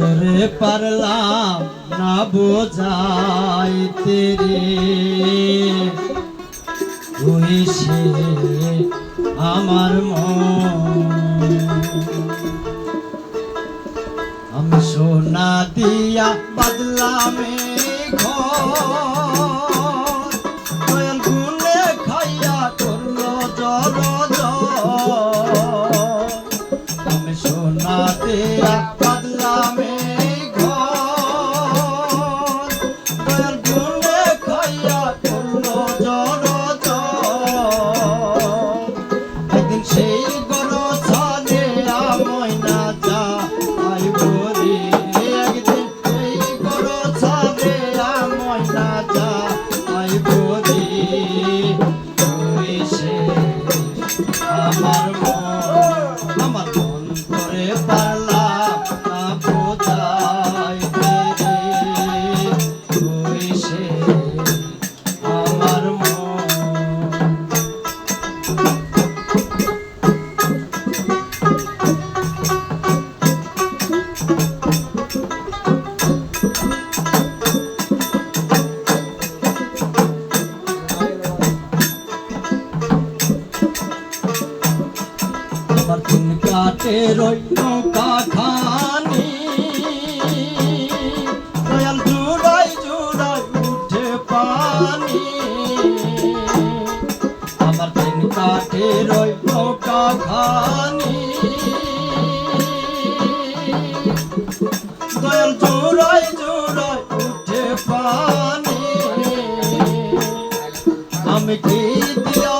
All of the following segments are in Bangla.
তোরে পারলাম না বোঝাই তেরে তুই সে আমার মন আমার ফুল কাটে রই নৌকা খানি দয়াল জুড়াই জুড়াই উঠে পানি। আমার দিন কাটে রই নৌকা খানি দয়াল জুড়াই জুড়াই উঠে পানি। আমি কি দিয়া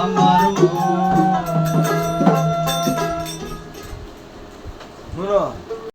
আমার